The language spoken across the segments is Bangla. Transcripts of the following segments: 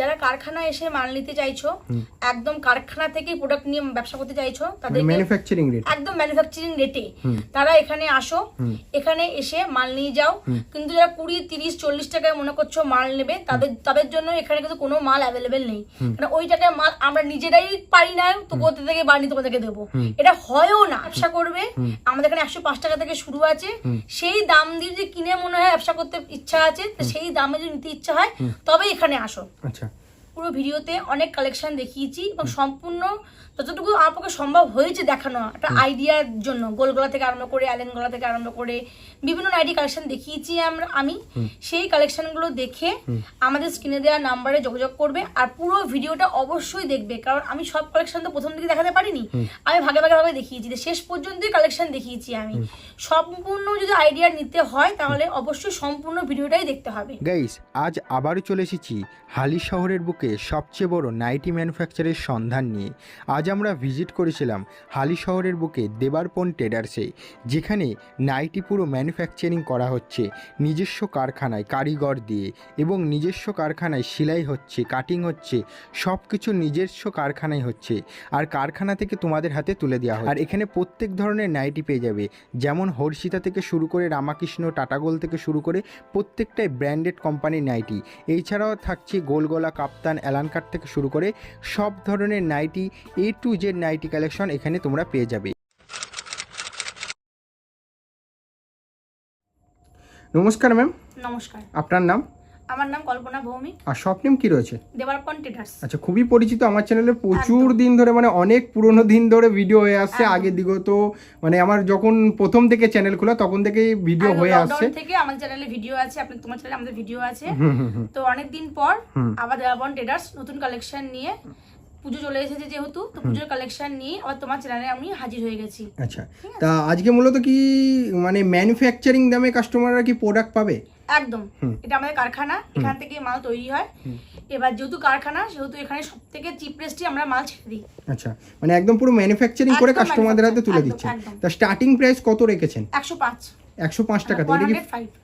যারা কারখানা এসে মাল নিতে চাইছো একদম কারখানা থেকে প্রোডাক্ট নিয়ে ব্যবসা করতে চাইছো মানে তাদের ম্যানুফ্যাকচারিং রেট একদম ম্যানুফ্যাকচারিং রেটে তারা এখানে আসো এখানে এসে মাল নিয়ে যাও। কিন্তু যারা কুড়ি তিরিশ চল্লিশ টাকায় মনে করছ মাল নেবে তাদের তাদের জন্য এখানে কিন্তু কোনো মাল অ্যাভেলেবেল নেই। কারণ ওই টাকায় মাল আমরা নিজেরাই পারি না তো কোথা থেকে বানিয়ে তোমাদেরকে দেবো? এটা হয়ও না ব্যবসা করবে। আমাদের এখানে একশো পাঁচ টাকা থেকে শুরু আছে। সেই দাম দিয়ে যে কিনে মনে হয় ব্যবসা করতে ইচ্ছা আছে তো সেই দামে যদি নিতে ইচ্ছা হয় তবে এখানে আসো। আচ্ছা। পুরো ভিডিওতে অনেক কালেকশন দেখিয়েছি এবং সম্পূর্ণ যতটুকু আমার পক্ষে সম্ভব হয়েছে দেখানো একটা আইডিয়ার জন্য গোলগলা থেকে আরম্ভ করে অ্যালেন গলা থেকে আরম্ভ করে বিভিন্ন নাইটি কালেকশন দেখিয়েছি আমরা আমি। সেই কালেকশনগুলো দেখে আমাদের স্ক্রিনে দেওয়া নাম্বারে যোগাযোগ করবে আর পুরো ভিডিওটা অবশ্যই দেখবে কারণ আমি সব কালেকশন তো প্রথম দিকে দেখাতে পারিনি। আমি ভাগে ভাগে ভাগে দেখিয়েছি যে শেষ পর্যন্তই কালেকশন দেখিয়েছি আমি। সম্পূর্ণ যদি আইডিয়া নিতে হয় তাহলে অবশ্যই সম্পূর্ণ ভিডিওটাই দেখতে হবে। গাইস আজ আবারও চলে এসেছি হালি শহরের বুকে সবচেয়ে বড় নাইটি ম্যানুফ্যাকচারের সন্ধান নিয়ে। আজ আমরা ভিজিট করেছিলাম হালি শহরের বুকে দেবারপন ট্রেডার্সে যেখানে নাইটি পুরো ম্যানুফ্যাকচারিং করা হচ্ছে, নিজস্ব কারখানায় কারিগর দিয়ে এবং নিজস্ব কারখানায় সেলাই হচ্ছে কাটিং হচ্ছে সব কিছু নিজস্ব কারখানায় হচ্ছে, আর কারখানা থেকে তোমাদের হাতে তুলে দেওয়া হয় আর এখানে প্রত্যেক ধরনের নাইটি পেয়ে যাবে, যেমন হর্ষিতা থেকে শুরু করে রামাকৃষ্ণ টাটাগোল থেকে শুরু করে প্রত্যেকটাই ব্র্যান্ডেড কোম্পানির নাইটি এছাড়াও থাকছে গোলগলা, কাপ্তান অ্যালানকাট থেকে শুরু করে সব ধরনের nighty A to Z nighty collection এখানে তোমরা পেয়ে যাবে। নমস্কার ম্যাম। নমস্কার। আপনার নাম? আমার নাম কল্পনা ভৌমিক। আর শপ নেম কি রয়েছে? ট্রেডার্স। আচ্ছা খুবই পরিচিত আমার চ্যানেলে প্রচুর দিন ধরে মানে অনেক পুরনো দিন ধরে ভিডিও হয়ে আসছে আগে দিগত মানে আমার যখন প্রথম থেকে চ্যানেল খোলা তখন থেকেই ভিডিও হয়ে আসছে। থেকে আমাদের চ্যানেলে ভিডিও আছে আপনি তোমার চ্যানেলে আমাদের ভিডিও আছে। তো অনেক দিন পর আবার দেবারপন ট্রেডার্স নতুন কালেকশন নিয়ে পুজো চলে এসেছে যেহেতু তো পুজোর কালেকশন নিয়ে আবার তোমার চ্যানেলে আমি হাজির হয়ে গেছি। আচ্ছা। তা আজকে মূলত কি মানে ম্যানুফ্যাকচারিং দামে কাস্টমাররা কি প্রোডাক্ট পাবে? একদম। এটা আমাদের কারখানা এখান থেকে মাল তৈরি হয়। এবার যেহেতু কারখানা সেহেতু এখানে সব থেকে চিপরেস্টই আমরা মাল ছেড়ে দিই। আচ্ছা। মানে একদম পুরো ম্যানুফ্যাকচারিং করে কাস্টমারদের হাতে তুলে দিচ্ছেন তা স্টার্টিং প্রাইস কত রেখেছেন? একশো পাঁচ। একশো পাঁচ টাকাতে ওয়ান এটা কি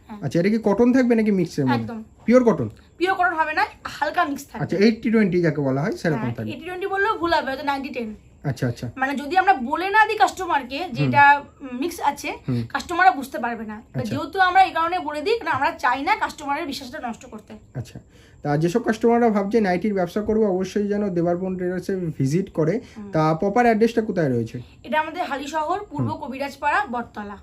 হ্যাঁ। আচ্ছা এটা কি কটন থাকবে নাকি মিক্সের মধ্যে? একদম। পিওর কটন পিওর কটন হবে না হালকা মিক্স থাকবে। আচ্ছা এইটটি টোয়েন্টি যাকে বলা হয় সেরকম থাকবে। এইটি টোয়েন্টি বললেও ভুল হবে হয়তো নাইনটি টেন আচ্ছা আচ্ছা। মানে যদি আমরা বলে না দিই কাস্টমারকে যে এটা মিক্স আছে কাস্টমাররা বুঝতে পারবে না। আচ্ছা। যেহেতু আমরা এই কারণে বলে দিই কারণ আমরা চাই না কাস্টমারের বিশ্বাসটা নষ্ট করতে। আচ্ছা। তা যেসব কাস্টমাররা ভাবছে নাইটির ব্যবসা করবে অবশ্যই যেন দেবারপন ট্রেডার্সে ভিজিট করে। তা প্রপার অ্যাড্রেসটা কোথায় রয়েছে? এটা আমাদের হালি শহর পূর্ব কবিরাজপাড়া বটতলা।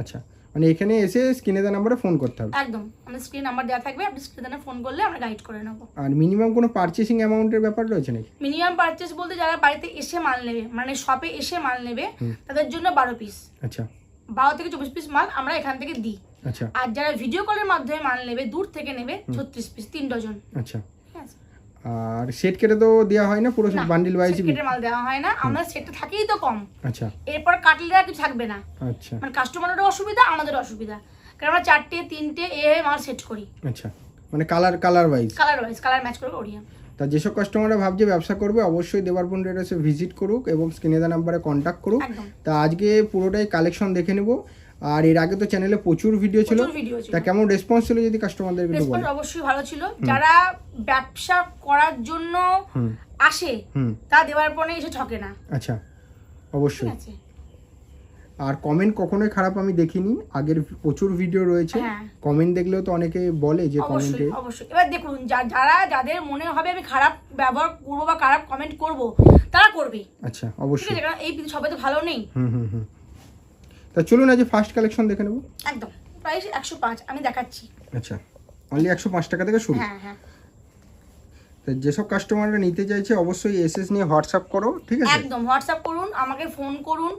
আচ্ছা মানে এখানে এসে স্ক্রিনে দেওয়া নাম্বারে ফোন করতে হবে? একদম আমাদের স্ক্রিন নাম্বার দেওয়া থাকবে আপনি স্ক্রিনে ফোন করলে আমরা গাইড করে নেব। আর মিনিমাম কোনো পারচেসিং অ্যামাউন্টের ব্যাপার রয়েছে নাকি? মিনিমাম পারচেস বলতে যারা বাড়িতে এসে মাল নেবে মানে শপে এসে মাল নেবে তাদের জন্য বারো পিস আচ্ছা। বারো থেকে চব্বিশ পিস মাল আমরা এখান থেকে দিই। আচ্ছা। আর যারা ভিডিও কলের মাধ্যমে মাল নেবে দূর থেকে নেবে ছত্রিশ পিস তিন ডজন আচ্ছা। আর সেট কেটে তো দেওয়া হয় না পুরো বান্ডিল ওয়াইজ কেটে মাল দেওয়া হয় না আমরা সেটটা থাকেই তো কম। আচ্ছা। এরপর কাটলে আর কিছু থাকবে না। আচ্ছা। মানে কাস্টমারেরও অসুবিধা আমাদের অসুবিধা। কারণ আমরা চারটে তিনটে এ মাল সেট করি। আচ্ছা। মানে colour colour wise colour wise colour match করে করি তা যেসব কাস্টমাররা ভাবছে ব্যবসা করবে অবশ্যই দেবারপন ট্রেডার্সে ভিজিট করুক এবং স্ক্রিনে দেওয়া নাম্বারে কন্ট্যাক্ট করুক। তা আজকে পুরোটাই কালেকশন দেখে নেব। আর এর আগে তো চ্যানেলে প্রচুর ভিডিও ছিল। তা কেমন রেসপন্স ছিল যদি কাস্টমারদের রেসপন্স অবশ্যই ভালো ছিল। যারা ব্যবসা করার জন্য আসে তা দেওয়ার পরে এসে ঠকে না। আচ্ছা অবশ্যই। আর কমেন্ট কখনোই খারাপ আমি দেখিনি। আগের প্রচুর ভিডিও রয়েছে। হ্যাঁ। কমেন্ট দেখলেও তো অনেকে বলে যে কমেন্টে অবশ্যই অবশ্যই। এবার দেখুন যারা যাদের মনে হবে আমি খারাপ ব্যবহার করব বা খারাপ কমেন্ট করব তারা করবে। আচ্ছা অবশ্যই। এই সবাই তো ভালো নেই। হুম হুম হুম। তা চলুন আজ ফার্স্ট কালেকশন দেখে নেব। একদম প্রাইস একশো পাঁচ আমি দেখাচ্ছি। আচ্ছা অনলি একশো পাঁচ টাকা থেকে শুরু। হ্যাঁ হ্যাঁ। তা যেসব কাস্টমাররা নিতে চাইছে অবশ্যই এসএস নিয়ে হোয়াটসঅ্যাপ করো ঠিক আছে? একদম হোয়াটসঅ্যাপ করুন আমাকে ফোন করুন।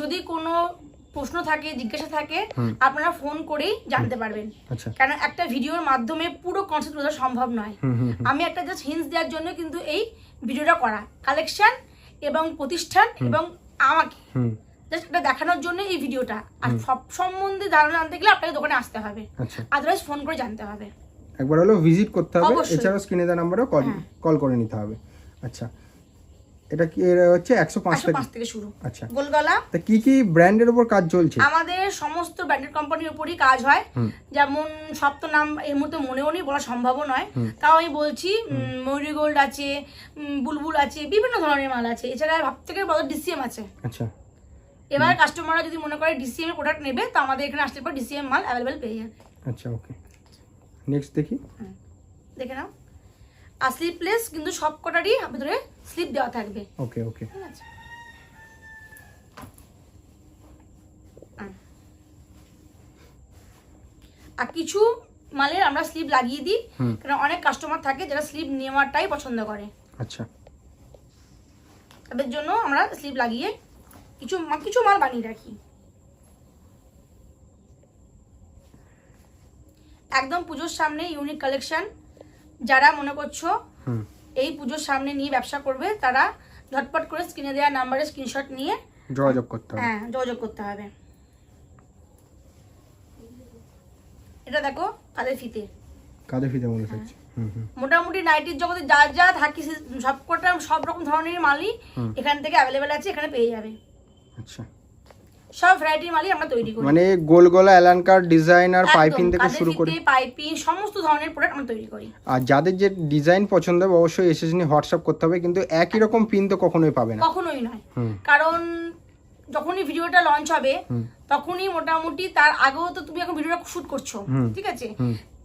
যদি কোনো প্রশ্ন থাকে জিজ্ঞাসা থাকে আপনারা ফোন করেই জানতে পারবেন। আচ্ছা। কেন একটা ভিডিওর মাধ্যমে পুরো কনসেপ্ট বোঝা সম্ভব নয়। আমি একটা জাস্ট হিন্স দেওয়ার জন্য কিন্তু এই ভিডিওটা করা। কালেকশন এবং প্রতিষ্ঠান এবং আমাকে। হুম। জাস্ট এটা দেখানোর জন্য এই ভিডিওটা। আর সব সম্বন্ধে ধারণা জানতে গেলে আপনাকে দোকানে আসতে হবে। আচ্ছা। আদারওয়াইজ ফোন করে জানতে হবে। একবার হলো ভিজিট করতে হবে। এছাড়াও স্ক্রিনে দেওয়া নাম্বারেও কল। কল করে নিতে হবে। আচ্ছা। এটা কি এর হচ্ছে একশো পাঁচ একশো থেকে পাঁচ থেকে শুরু। আচ্ছা। গোলগলা। তা কি কি ব্র্যান্ডের উপর কাজ চলছে? আমাদের সমস্ত ব্র্যান্ডেড কোম্পানির উপরই কাজ হয়। যেমন সব তো নাম এই মুহূর্তে মনেও নেই বলা সম্ভবও নয়। তাও আমি বলছি ময়ূরি গোল্ড আছে বুলবুল আছে বিভিন্ন ধরনের মাল আছে। এছাড়া সব থেকে বড় ডিসিএম আছে। আচ্ছা। এবার কাস্টমাররা যদি মনে করে ডিসিএম এর প্রোডাক্ট নেবে তো আমাদের এখানে আসলে পর ডিসিএম মাল অ্যাভেলেবেল পেয়ে যাবে। আচ্ছা ওকে নেক্সট দেখি। দেখে নাও। আর স্লিপলেস কিন্তু সব কটারই ভিতরে স্লিপ দেওয়া থাকবে। ওকে ওকে। আর কিছু মালের আমরা স্লিপ লাগিয়ে দিই। কারণ অনেক কাস্টমার থাকে যারা স্লিপ নেওয়াটাই পছন্দ করে। আচ্ছা। তাদের জন্য আমরা স্লিপ লাগিয়ে কিছু কিছু মাল বানিয়ে রাখি। একদম পুজোর সামনে ইউনিক কালেকশন যারা মনে করছ এই পুজোর সামনে নিয়ে ব্যবসা করবে তারা ঝটপট করে স্ক্রিনে দেওয়া নাম্বারে স্ক্রিনশট নিয়ে যোগাযোগ করতে হবে। হ্যাঁ যোগাযোগ করতে হবে। এটা দেখো কাদের ফিতে? কাদের ফিতে মনে থাকছে? হুম হুম। মোটামুটি নাইটির জগতে যা যা থাকে সে- সব কটা সব রকম ধরনের মালই এখান থেকে অ্যাভেলেবেল আছে এখানে পেয়ে যাবে। আচ্ছা। সব ভ্যারাইটির মালই আমরা তৈরি করি। মানে গোল গলা অ্যালানকার ডিজাইনার একদম, পাইপিং থেকে শুরু করে পাইপিং সমস্ত ধরনের প্রোডাক্ট আমরা তৈরি করি। আর যাদের যে ডিজাইন পছন্দ হবে অবশ্যই এসে নিয়ে হোয়াটসঅ্যাপ করতে হবে। কিন্তু একই রকম পিন তো কখনোই পাবে না। কখনোই নয়। কারণ যখনই ভিডিওটা লঞ্চ হবে তখনই মোটামুটি তার আগেও তো তুমি এখন ভিডিওটা শুট করছ। ঠিক আছে?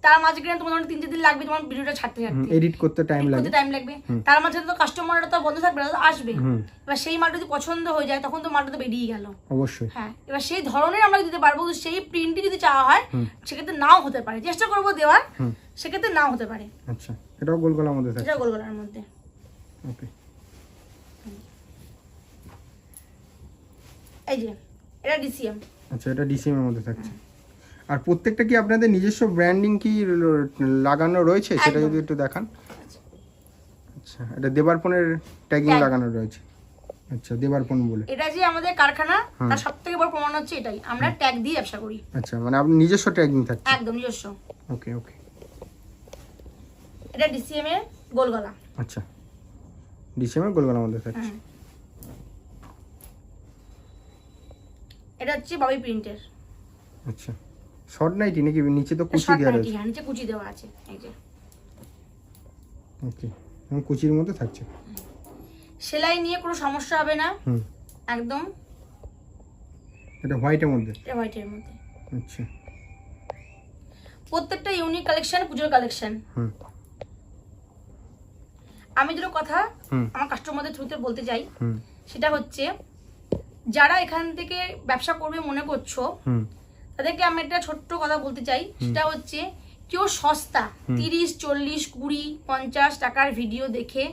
তার মাঝখানে তোমার তিন চার দিন লাগবে তোমার ভিডিওটা ছাড়তে ছাড়তে। এডিট করতে টাইম Edit লাগে। করতে টাইম লাগবে তার মাঝে তো কাস্টমাররা তো বন্ধ থাকবে তো আসবে। এবার সেই মালটা যদি পছন্দ হয়ে যায় তখন তো মালটা তো বেরিয়ে গেল। অবশ্যই। হ্যাঁ এবার সেই ধরনের আমরা দিতে পারব সেই প্রিন্টই যদি চাওয়া হয় সেক্ষেত্রে নাও হতে পারে। চেষ্টা করব দেওয়ার সেক্ষেত্রে নাও হতে পারে। আচ্ছা এটাও গোল গলার মধ্যে এটা থাকছে। গোলগলার মধ্যে। ওকে। এই যে এটা ডিসিএম আচ্ছা এটা ডিসিএম এর মধ্যে থাকছে। আর প্রত্যেকটা কি আপনাদের নিজস্ব ব্র্যান্ডিং কি লাগানো রয়েছে? সেটা যদি একটু দেখান। আচ্ছা এটা দেবারপনের ট্যাগিং লাগানো রয়েছে। আচ্ছা দেবারপন বলে। এটা যে আমাদের কারখানা হুম। তার সব থেকে বড় প্রমাণ হচ্ছে এটাই। আমরা ট্যাগ দিয়ে ব্যবসা করি। আচ্ছা মানে আপনি নিজস্ব ট্যাগিং থাকছে। একদম নিজস্ব। ওকে ওকে। এটা ডিসিএম এর গোলগলা। আচ্ছা ডিসিএম এর গোলগলার মধ্যে থাকছে। হুম। এটা হচ্ছে বাবি প্রিন্টের। আচ্ছা। শর্ট নাইটি নাকি নিচে তো কুচি দেওয়া হ্যাঁ নিচে কুচি দেওয়া আছে এই যে। ওকে এবং কুচির মধ্যে থাকছে। সেলাই নিয়ে কোনো সমস্যা হবে না হুম। একদম। এটা হোয়াইটের মধ্যে? এটা হোয়াইটের মধ্যে। আচ্ছা। প্রত্যেকটা ইউনিক কালেকশন পুজোর কালেকশন হুম। আমি দুটো কথা আমার কাস্টমারদের থ্রুতে বলতে চাই। সেটা হচ্ছে যারা এখান থেকে ব্যবসা করবে মনে করছ তাদেরকে আমি একটা ছোট্ট কথা বলতে চাই। সেটা হচ্ছে কেউ সস্তা তিরিশ চল্লিশ কুড়ি পঞ্চাশ টাকার ভিডিও দেখে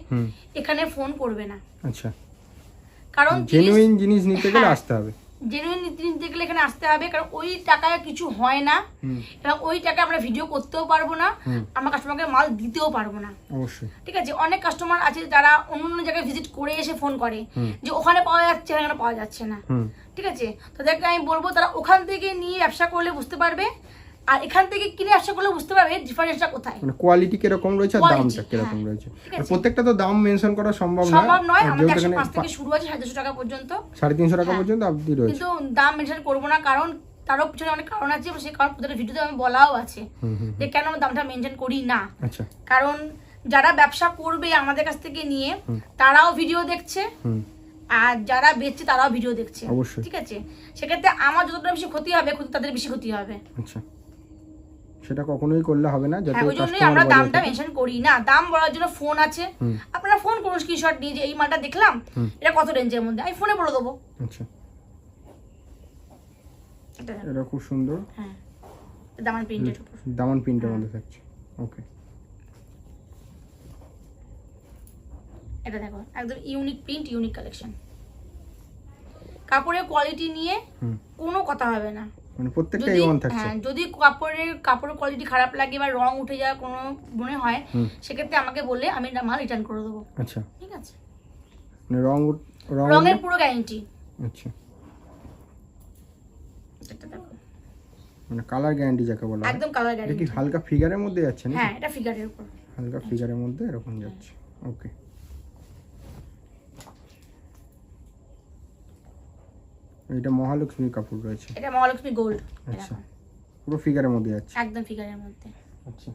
এখানে ফোন করবে না। আচ্ছা। কারণ জেনুইন জিনিস নিতে গেলে হ্যাঁ। আসতে হবে। জেনুইন নীতি নিতে গেলে এখানে আসতে হবে কারণ ওই টাকায় কিছু হয় না। এবং ওই টাকায় আমরা ভিডিও করতেও পারব না আমার আমরা কাস্টমারকে মাল দিতেও পারব না। ঠিক আছে? অনেক কাস্টমার আছে যারা অন্য অন্য জায়গায় ভিজিট করে এসে ফোন করে যে ওখানে পাওয়া যাচ্ছে এখানে পাওয়া যাচ্ছে না। ঠিক আছে? তাদেরকে আমি বলব তারা ওখান থেকে নিয়ে ব্যবসা করলে বুঝতে পারবে আর এখান থেকে কিনে ব্যবসা করলে বুঝতে পারবে ডিফারেন্সটা কোথায়। মানে কোয়ালিটি কীরকম রয়েছে আর দামটা কীরকম হ্যাঁ। রয়েছে। আর প্রত্যেকটা তো দাম মেনশন করা সম্ভব না সম্ভব নয়। আমাদের যেহেতু একশো এখানে পাঁচ থেকে শুরু আছে সাড়ে তিনশো টাকা পর্যন্ত। সাড়ে তিনশো টাকা হ্যাঁ। পর্যন্ত অবধি রয়েছে কিন্তু দাম মেনশন করব না কারণ তারও পিছনে অনেক কারণ আছে সেই কারণ প্রত্যেকটা ভিডিওতে আমি বলাও আছে যে কেন দামটা মেনশন করি না। আচ্ছা। কারণ যারা ব্যবসা করবে আমাদের কাছ থেকে নিয়ে তারাও ভিডিও দেখছে। আর যারা বেচছে তারাও ভিডিও দেখছে। ঠিক আছে? সেক্ষেত্রে আমার যতটা বেশি ক্ষতি হবে তাদের বেশি ক্ষতি হবে। আচ্ছা। সেটা কখনোই করলে হবে না যাতে হ্যাঁ ওই জন্যই আমরা দামটা মেনশন করি না দাম বলার জন্য ফোন আছে। আপনারা ফোন করুন স্ক্রিনশট নিয়ে যে এই মালটা দেখলাম এটা কত রেঞ্জের মধ্যে? আমি ফোনে বলে দেবো। আচ্ছা। এটা খুব সুন্দর। হ্যাঁ। দামান প্রিন্টের উপর। দামান প্রিন্টের হ্যাঁ। মধ্যে থাকছে। ওকে এটা দেখো একদম ইউনিক প্রিন্ট ইউনিক কালেকশন কাপড়ের কোয়ালিটি নিয়ে কোনো কথা হবে না। মানে প্রত্যেকটা যদি ওয়ান থাকছে। হ্যাঁ যদি কাপড়ের কাপড়ের কোয়ালিটি খারাপ লাগে বা রং উঠে যাওয়ার কোনো মনে হয় সেক্ষেত্রে আমাকে বললে আমি মাল রিটার্ন করে দেবো। আচ্ছা। ঠিক আছে? মানে রং রং রঙের পুরো গ্যারেন্টি আচ্ছা। মানে কালার গ্যারান্টি যাকে বলা একদম কালার কি হালকা ফিগারের মধ্যে যাচ্ছে না হ্যাঁ এটা ফিগারের উপর। হালকা ফিগারের মধ্যে এরকম যাচ্ছে। ওকে এটা মহালক্ষ্মী কাপড় রয়েছে। এটা মহালক্ষ্মী গোল্ড আচ্ছা। পুরো ফিগারের মধ্যে যাচ্ছে একদম ফিগারের মধ্যে। আচ্ছা।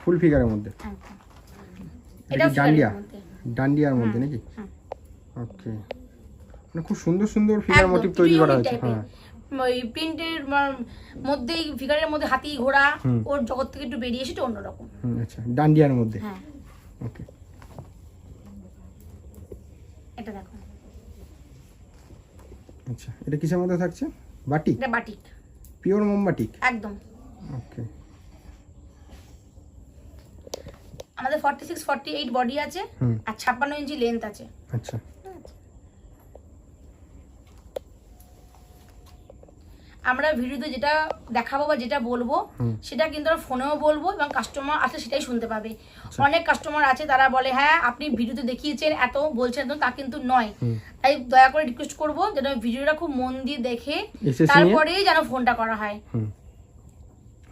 ফুল ফিগারের মধ্যে? এটা ডান্ডিয়া? ডান্ডিয়ার মধ্যে নাকি? হুম। ওকে মানে খুব সুন্দর সুন্দর ফিগার মোটিভ তৈরি করা হয়েছে হ্যাঁ ওই প্রিন্টের মধ্যেই ফিগারের মধ্যে হাতি ঘোড়া ওর জগৎ থেকে একটু বেরিয়ে এসেছে অন্যরকম। হুম, আচ্ছা। ডান্ডিয়ার মধ্যে? হ্যাঁ। ওকে এটা দেখো। আচ্ছা এটা কিসের মধ্যে থাকছে? বাটিক? এটা বাটিক। পিওর মোমবাটিক? একদম। ওকে আমাদের forty six forty eight body আছে আর ছাপ্পান্ন ইঞ্চি লেন্থ আছে। আচ্ছা। আমরা ভিডিওতে যেটা দেখাবো বা যেটা বলব সেটা কিন্তু আমরা ফোনেও বলব এবং কাস্টমার আসলে সেটাই শুনতে পাবে। আচ্ছা। অনেক কাস্টমার আছে তারা বলে হ্যাঁ আপনি ভিডিওতে দেখিয়েছেন এত বলছেন তা কিন্তু নয়। তাই দয়া করে রিকোয়েস্ট করব যেন ভিডিওটা খুব মন দিয়ে দেখে তারপরেই যেন ফোনটা করা হয়।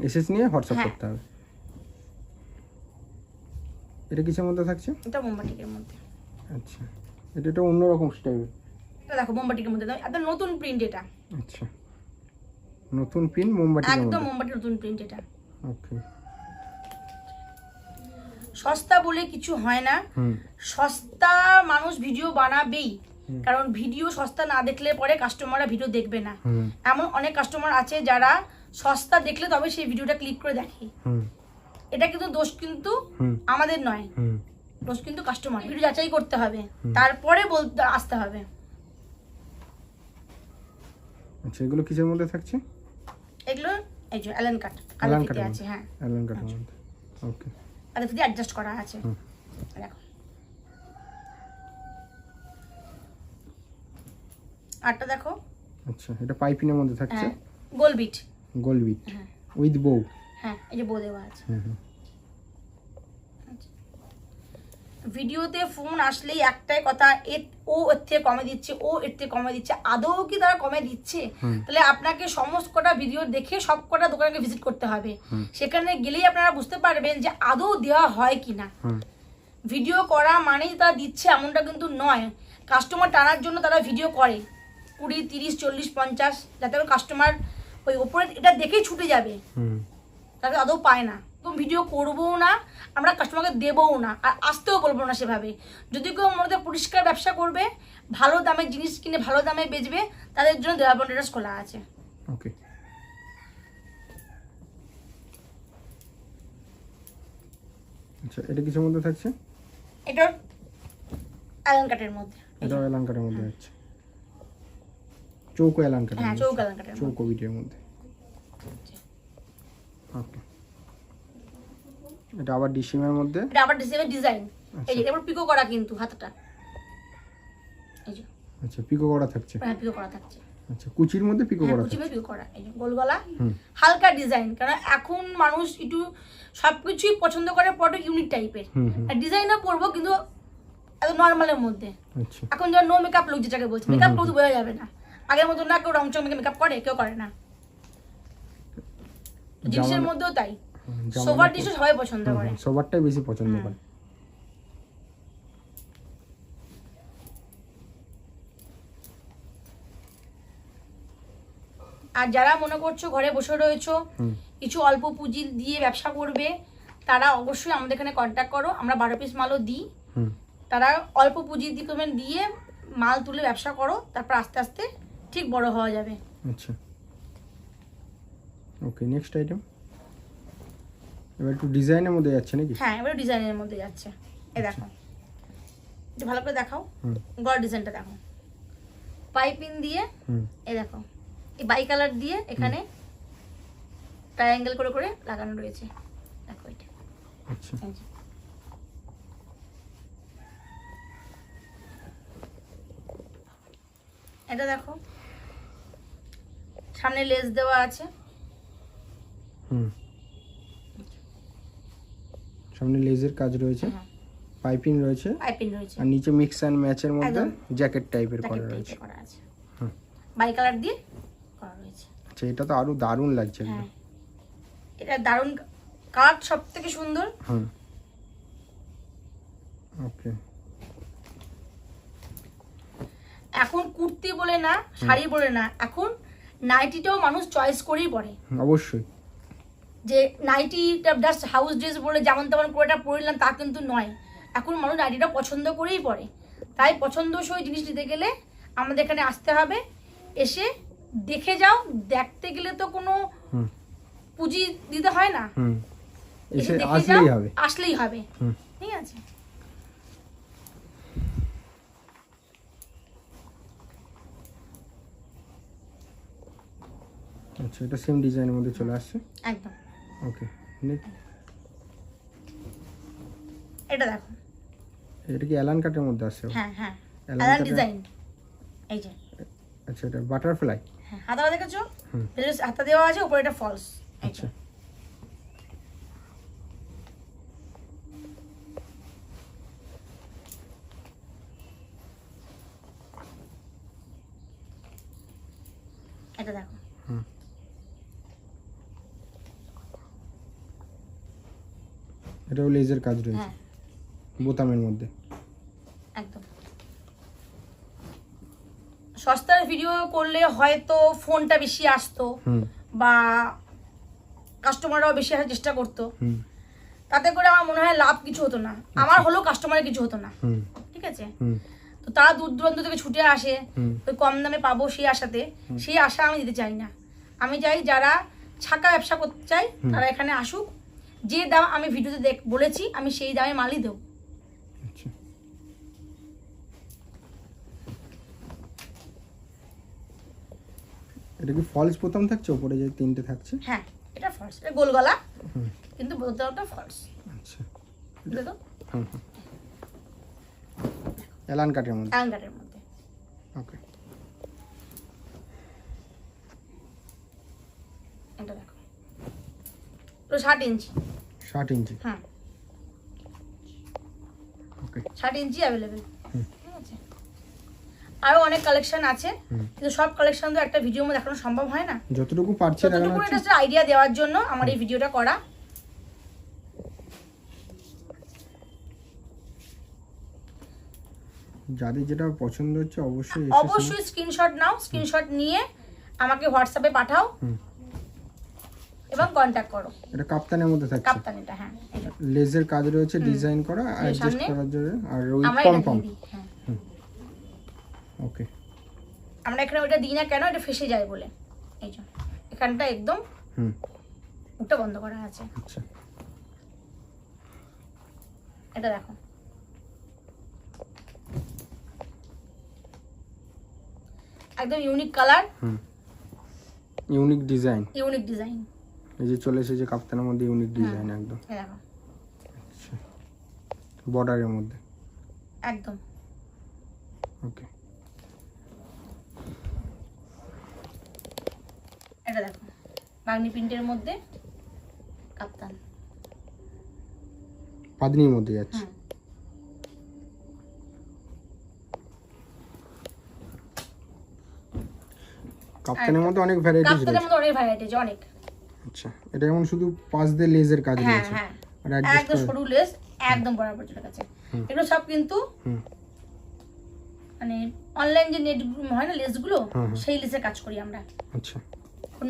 এসএস নিয়ে হোয়াটসঅ্যাপ হ্যাঁ। করতে হবে। এটা কিসের মধ্যে থাকছে? এটা মোমবাটিকের মধ্যে। আচ্ছা। এটা একটা অন্যরকম স্টাইল এটা দেখো মোমবাটিকের মধ্যে একদম নতুন প্রিন্ট এটা। আচ্ছা। নতুন পিন মোমবাতির একদম মোমবাটির নতুন প্রিন্ট এটা ওকে সস্তা বলে কিছু হয় না। সস্তা মানুষ ভিডিও বানাবেই। কারণ ভিডিও সস্তা না দেখলে পরে কাস্টমাররা ভিডিও দেখবে না। এমন অনেক কাস্টমার আছে যারা সস্তা দেখলে তবে সেই ভিডিওটা ক্লিক করে দেখে। এটা কিন্তু দোষ কিন্তু আমাদের নয়। হুম। দোষ কিন্তু কাস্টমার ভিডিও যাচাই করতে হবে। তারপরে বলতে আসতে হবে। আচ্ছা এগুলো কিসের মধ্যে থাকছে? এগুলো এই যে অ্যালেন কাট অ্যালেন কাট আছে হ্যাঁ। অ্যালেন কাট ওকে আর ফিতে অ্যাডজাস্ট করা আছে। দেখো। আরটা দেখো। আচ্ছা এটা পাইপিনের মধ্যে থাকছে? হ্যাঁ গোল বিট। গোল বিট হ্যাঁ। উইথ বউ? হ্যাঁ এই যে বো দেওয়া আছে। হুম। ভিডিওতে ফোন আসলেই একটাই কথা এ ও এর থেকে কমে দিচ্ছে ও এর থেকে কমে দিচ্ছে। আদৌ কি তারা কমে দিচ্ছে? তাহলে আপনাকে সমস্ত কটা ভিডিও দেখে সব কটা দোকানকে ভিজিট করতে হবে। সেখানে গেলেই আপনারা বুঝতে পারবেন যে আদৌ দেওয়া হয় কি না ভিডিও করা মানেই তারা দিচ্ছে এমনটা কিন্তু নয়। কাস্টমার টানার জন্য তারা ভিডিও করে। কুড়ি তিরিশ চল্লিশ পঞ্চাশ যাতে করে কাস্টমার ওই ওপরে এটা দেখেই ছুটে যাবে। তাকে আদৌ পায় না। তো ভিডিও করবও না আমরা কাস্টমারকে দেবও না আর আসতেও বলব না সেভাবে। যদি কেউ মনে পরিষ্কার ব্যবসা করবে ভালো দামে জিনিস কিনে ভালো দামে বেচবে তাদের জন্য দেওয়া বন্ডারাস খোলা আছে। ওকে আচ্ছা এটা কিসের মধ্যে থাকছে? এটা অ্যালান কাটের মধ্যে। এটা অ্যালান কাটের মধ্যে যাচ্ছে চৌকো অ্যালান কাটের হ্যাঁ চৌক অ্যালান কাটের চৌকো বিটের মধ্যে। ওকে এটা আবার ডিসিমের মধ্যে। এটা আবার ডিজাইন ডিজাইন। আচ্ছা। এই যে এবার পিকো করা কিন্তু হাতটা। এই যে। আচ্ছা পিকো করা থাকছে। হ্যাঁ পিকো করা থাকছে। আচ্ছা কুচির মধ্যে পিকো হ্যাঁ করা কুচি থাকছে। পিকো করা। এই গোল গলা হালকা ডিজাইন কারণ এখন মানুষ একটু সবকিছুই পছন্দ করে পটো ইউনিক টাইপের আর ডিজাইনও পরবো কিন্তু এত নর্মালের মধ্যে। আচ্ছা। এখন যেমন নো মেকআপ লুক যেটাকে বলছি মেকআপ লুক বোঝা যাবে না। আগের মতো না কেউ রং চং মেকআপ করে কেউ করে না। জিনিসের মধ্যেও তাই। না- টিস্যু সবাই পছন্দ করে। সবারটাই বেশি পছন্দ করে। আর যারা মনে করছ ঘরে বসে রয়েছো কিছু অল্প পুঁজি দিয়ে ব্যবসা করবে তারা অবশ্যই আমাদের এখানে কন্ট্যাক্ট করো। আমরা বারো পিস মালও দিই। তারা অল্প পুঁজি দিয়ে দিয়ে মাল তুলে ব্যবসা করো তারপর আস্তে আস্তে ঠিক বড় হওয়া যাবে। আচ্ছা। ওকে নেক্সট আইটেম এবার একটু ডিজাইনের মধ্যে যাচ্ছে নাকি? হ্যাঁ এবার ডিজাইনের মধ্যে যাচ্ছে। এ দেখো। একটু ভালো করে দেখাও। গড় ডিজাইনটা দেখো। পাইপিং দিয়ে এই দেখো। এই বাই কালার দিয়ে এখানে ট্রায়াঙ্গেল করে করে লাগানো রয়েছে। দেখো এটা। আচ্ছা। এটা দেখো। সামনে লেস দেওয়া আছে। হুম। সামনে লেজের কাজ রয়েছে পাইপিং রয়েছে পাইপিং রয়েছে। আর নিচে মিক্স অ্যান্ড ম্যাচের মধ্যে জ্যাকেট টাইপের করা রয়েছে। বাই কালার দিয়ে করা রয়েছে। আচ্ছা এটা তো আরও দারুণ লাগছে হ্যাঁ। এটা দারুণ কাঠ সব থেকে সুন্দর। হুম। ওকে এখন কুর্তি বলে না শাড়ি বলে না এখন নাইটিটাও মানুষ চয়েস করেই পরে। অবশ্যই। যে নাইটিটা জাস্ট হাউস ড্রেস বলে যেমন তেমন করে এটা পরলাম তা কিন্তু নয়। এখন মানুষ নাইটিটা পছন্দ করেই পরে। তাই পছন্দসই জিনিস নিতে গেলে আমাদের এখানে আসতে হবে। এসে দেখে যাও দেখতে গেলে তো কোনো পুঁজি দিতে হয় না। এসে দেখে যাও, আসলেই হবে। ঠিক আছে? আচ্ছা এটা সেম ডিজাইনের মধ্যে চলে আসছে। একদম। ওকে এটা দেখো। এটা কি অ্যালান কাটের মধ্যে আসছে হ্যাঁ হ্যাঁ। Allen ডিজাইন এই যে। আচ্ছা এটা বাটারফ্লাই হ্যাঁ হাতা দেখেছ। এটা হাতা দেওয়া আছে উপরে এটা ফলস আচ্ছা। এটা দেখো হুম এটাও লেজের কাজ রয়েছে। হ্যাঁ। বোতামের মধ্যে। একদম। সস্তার ভিডিও করলে হয়তো ফোনটা বেশি আসতো বা কাস্টমাররাও বেশি আসার চেষ্টা করতো। তাতে করে আমার মনে হয় লাভ কিছু হতো না। আমার হলেও কাস্টমারের কিছু হতো না। ঠিক আছে? তো তারা দূর দূরান্ত থেকে ছুটে আসে। ওই কম দামে পাবো সেই আশাতে। সেই আশা আমি দিতে চাই না। আমি চাই যারা ছাকা ব্যবসা করতে চাই তারা এখানে আসুক। যে দাম আমি ভিডিওতে বলেছি আমি সেই দামে মালই দেবো। আচ্ছা। এটা কি ফলস বোতাম থাকছে? উপরে যে তিনটে থাকছে? হ্যাঁ এটা ফলস এটা গোল গলা কিন্তু বোতামটা ফলস আচ্ছা। দেখো অ্যালান কাটের মধ্যে। অ্যাঙ্গারের মধ্যে। ওকে। এটা দেখো। তো ষাট ইঞ্চি। ষাট ইঞ্চি হ্যাঁ। ওকে ষাট ইঞ্চি অ্যাভেলেবেল আরও অনেক কালেকশন আছে। কিন্তু সব কালেকশন তো একটা ভিডিওর মধ্যে দেখানো সম্ভব হয় না। যতটুকু পারছে ততটুকু একটা আইডিয়া দেওয়ার জন্য আমার এই ভিডিওটা করা। যাদের যেটা পছন্দ হচ্ছে অবশ্যই অবশ্যই স্ক্রিনশট নাও। স্ক্রিনশট নিয়ে আমাকে হোয়াটসঅ্যাপে পাঠাও। এবং কন্ট্যাক্ট করো। এটা কাপ্তানের মধ্যে থাকছে। কাপ্তানিটা হ্যাঁ যে। লেজের কাজ রয়েছে ডিজাইন করা অ্যাডজাস্ট করার জন্য আর ওই পম পম ওকে আমরা এখানে ওইটা দিই না কেন এটা ফেসে যায় বলে। এই জন্য। এখানটা একদম হুম। মুখটা বন্ধ করা আছে। আচ্ছা। এটা দেখো। একদম ইউনিক কালার হুম। ইউনিক ডিজাইন ইউনিক ডিজাইন এই যে চলে এসেছে কাপ্তানের মধ্যে ইউনিক ডিজাইন একদম। দেখো। আচ্ছা। বর্ডারের মধ্যে? একদম। ওকে এটা দেখো। বাগনি প্রিন্টের মধ্যে কাপ্তান। পাদনির মধ্যে যাচ্ছে। কাপ্তানের মধ্যে অনেক ভ্যারাইটিস কাপ্তানের মধ্যে অনেক ভ্যারাইটিজ অনেক। আচ্ছা এটা যেমন শুধু পাঁচ দিয়ে লেজের কাজ হ্যাঁ রয়েছে হ্যাঁ। একদম সরু লেস একদম বরাবর চলে গেছে। এগুলো সব কিন্তু মানে অনলাইন যে নেট হয় না লেসগুলো। সেই লেসে কাজ করি আমরা। আচ্ছা।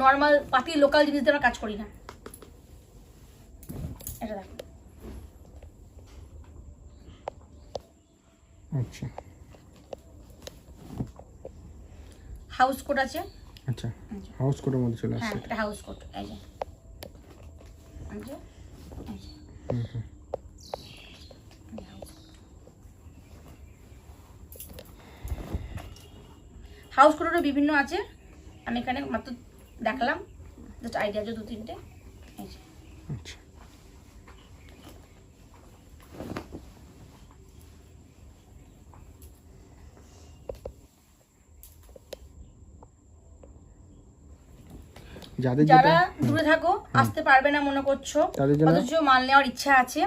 নর্মাল পাতি লোকাল জিনিস দিয়ে আমরা কাজ করি না। এটা দেখো। আচ্ছা। হাউস কোট আছে। আচ্ছা। হাউস কোটের মধ্যে চলে হ্যাঁ এটা হাউস কোট এই যে এই যে, এই যে। হুম হুম এই যে house coat। হাউস কোটেরও বিভিন্ন আছে। আমি এখানে মাত্র দেখলাম। জাস্ট আইডিয়া আছে দু তিনটে এই যে। আচ্ছা যাদের যারা দূরে থাকো আসতে পারবে না মনে করছ অথচ মাল নেওয়ার ইচ্ছা আছে।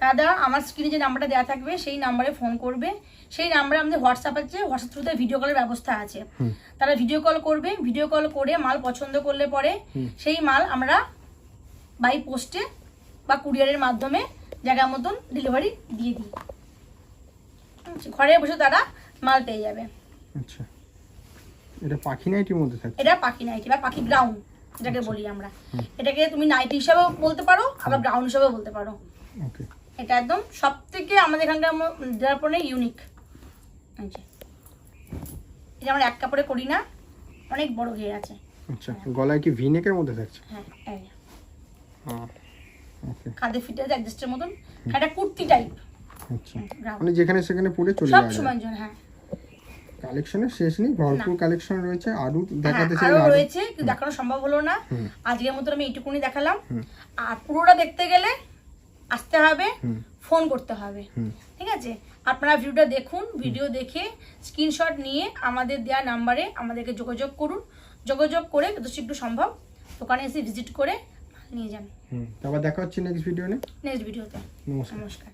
তারা আমার স্ক্রিনে যে নাম্বারটা দেওয়া থাকবে সেই নাম্বারে ফোন করবে। সেই নাম্বারে আমাদের হোয়াটসঅ্যাপ আছে হোয়াটসঅ্যাপ থ্রুতে ভিডিও কলের ব্যবস্থা আছে। তারা ভিডিও কল করবে ভিডিও কল করে মাল পছন্দ করলে পরে সেই মাল আমরা বাই পোস্টে বা কুরিয়ারের মাধ্যমে জায়গা মতন ডেলিভারি দিয়ে দিই। আচ্ছা, ঘরে বসে তারা মাল পেয়ে যাবে। আচ্ছা। এটা পাখি নাইটির মধ্যে থাকছে? এটা পাখি নাইটি বা পাখি গ্রাউন্ড যেটাকে বলি আমরা। এটাকে তুমি নাইটি হিসাবেও বলতে পারো আবার গ্রাউন্ড হিসাবেও বলতে পারো। এটা একদম সব থেকে আমাদের এখানকার পরে ইউনিক এটা আমরা এক কাপড়ে করি না অনেক বড় ঘের আছে। আচ্ছা গলায় কি ভিনেকের মধ্যে থাকছে? হ্যাঁ কাঁধে ফিটে আছে অ্যাডজাস্টের মতন। এটা কুর্তি টাইপ আচ্ছা। মানে যেখানে সেখানে পরে চলে সব যায়। সময়ের জন্য হ্যাঁ। কালেকশনের শেষ নেই ভরপুর কালেকশন রয়েছে। দেখাতে হ্যাঁ, চাইলে আরও আরও রয়েছে কিন্তু দেখানো সম্ভব হলো না। আজকের মতন আমি এইটুকুনি দেখালাম। আর পুরোটা দেখতে গেলে আসতে হবে ফোন করতে হবে। ঠিক আছে? আপনারা ভিডিওটা দেখুন ভিডিও দেখে স্ক্রিনশট নিয়ে আমাদের দেওয়া নাম্বারে আমাদেরকে যোগাযোগ করুন। যোগাযোগ করে যত শীঘ্র সম্ভব দোকানে এসে ভিজিট করে নিয়ে যান। তারপর দেখা হচ্ছে নেক্সট ভিডিও নেক্সট ভিডিওতে নমস্কার।